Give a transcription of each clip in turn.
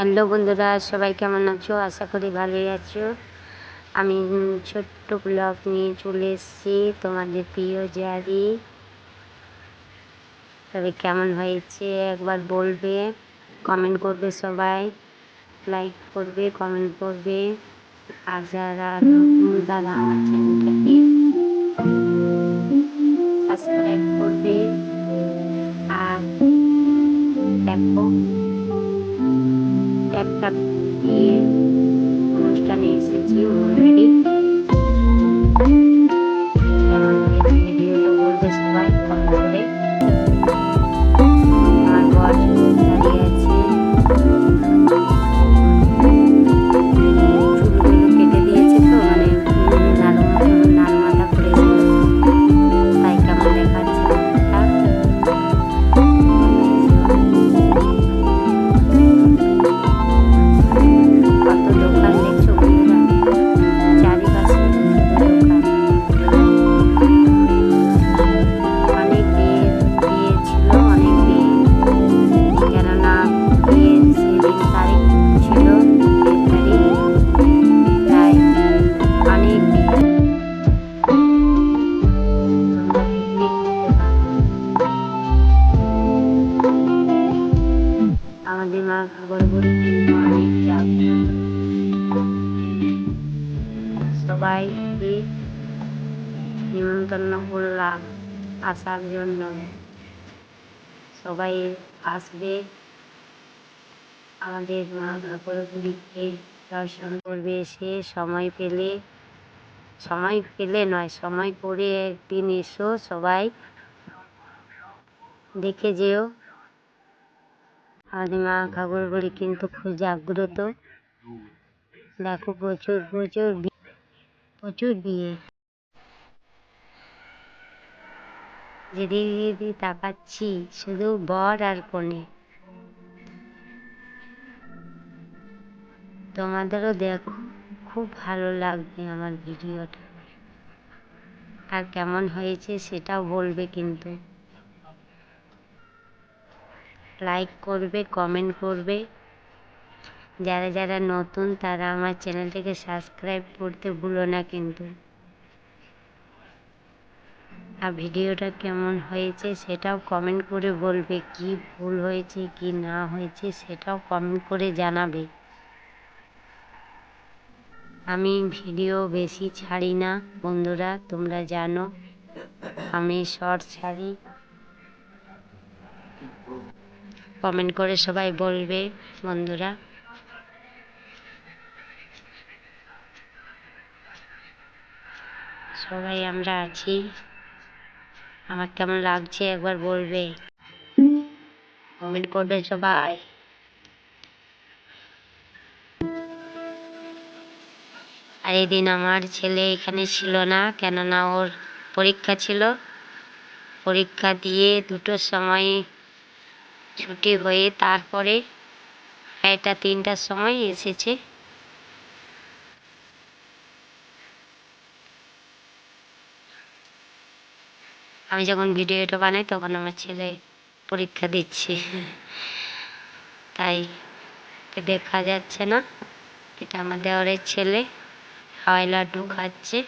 Hello বন্ধুরা, সবাই কেমন আছো? আশা করি ভালোই আছো। আমি ছোট্ট ব্লগ নিয়ে চলে এসেছি, তোমাদের প্রিয় জারি। তবে কেমন হয়েছে একবার বলবে। কমেন্ট করবে সবাই লাইক করবে কমেন্ট করবে। আর যারা দাদা আমার চ্যানেলটাকে সাবস্ক্রাইব করবে। একটা অনুষ্ঠানে এসেছি। অলরেডি সবাইকে নিমন্ত্রণ করলাম আসার জন্য। সবাই আসবে। আমাদের মা ঠাকুরগুলিকে দর্শন করবে। এসে সময় পেলে সময় পেলে নয়, সময় করে একদিন এসো সবাই। দেখে যেও। আমাদের মা ঠাকুরগুলি কিন্তু খুব জাগ্রত। দেখো প্রচুর প্রচুর প্রচুর বিয়ে। যেদিকে যেদিকে তাকাচ্ছি, শুধু বর আর কনে। তোমাদেরও দেখো, খুব ভালো লাগবে আমার ভিডিওটা। আর কেমন হয়েছে সেটাও বলবে কিন্তু। লাইক করবে কমেন্ট করবে। যারা যারা নতুন, তারা আমার চ্যানেলটিকে সাবস্ক্রাইব করতে ভুলো না কিন্তু। আর ভিডিওটা কেমন হয়েছে সেটাও কমেন্ট করে বলবে, কি ভুল হয়েছে, কি না হয়েছে সেটাও কমেন্ট করে জানাবে। আমি ভিডিও বেশি ছাড়ি না, বন্ধুরা, তোমরা জানো। আমি শর্ট ছাড়ি। কমেন্ট করে সবাই বলবে, বন্ধুরা। সবাই আমরা আছি। আমার কেমন লাগছে একবার বলবে। কমেন্ট করবে সবাই। আর এদিন আমার ছেলে এখানে ছিল না, কেননা ওর পরীক্ষা ছিল। পরীক্ষা দিয়ে দুটোর সময় ছুটি হয়ে তারপরে এটা তিনটার সময় এসেছে। আমি যখন ভিডিওটা বানাই তখন আমার ছেলে পরীক্ষা দিচ্ছে। তাই দেখা যাচ্ছে না। এটা আমার দেওয়ারের ছেলে হাওয়াই লাড্ডু খাচ্ছে।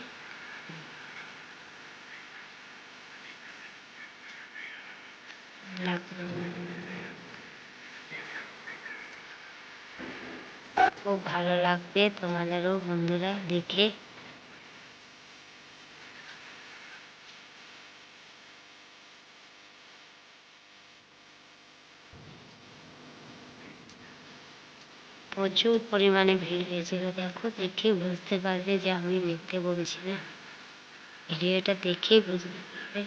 খুব ভালো লাগবে তোমাদেরও বন্ধুরা দেখে। প্রচুর পরিমাণে ভিড় হয়েছিল, দেখো দেখে বুঝতে পারবে যে আমি মিথ্যে বলছি না। ভিডিওটা দেখেই বুঝতে পারবে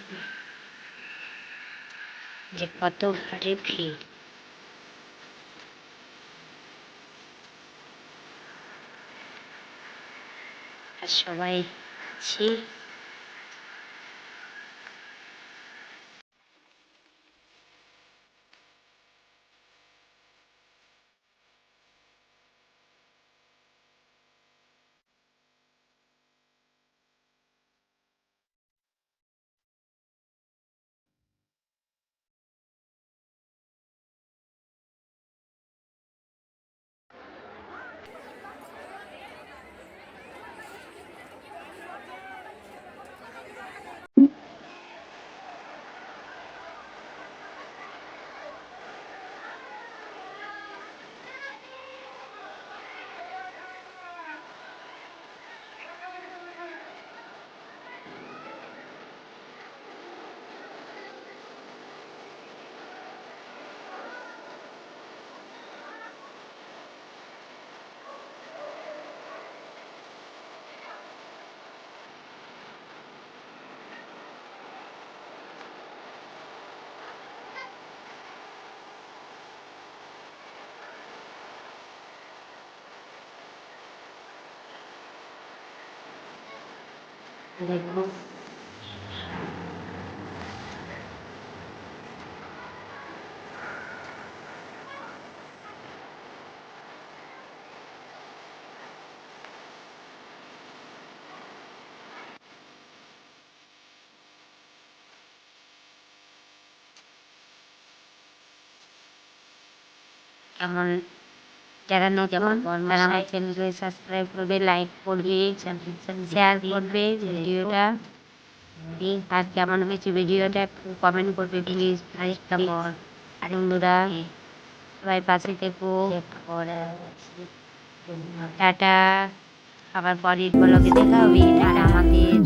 যে কত ভারী ভিড়। আর সবাই আছি দেখো কেমন যারা নতুন তারা আমার চ্যানেলকে সাবস্ক্রাইব করবে লাইক করবে শেয়ার করবে ভিডিওটা। আর কেমন হয়েছে ভিডিওটা কমেন্ট করবে প্লিজ আর বন্ধুরা সবাই পাশে থেকো। টাটা। আবার পরের ব্লগে দেখা হবে। আর আমাদের।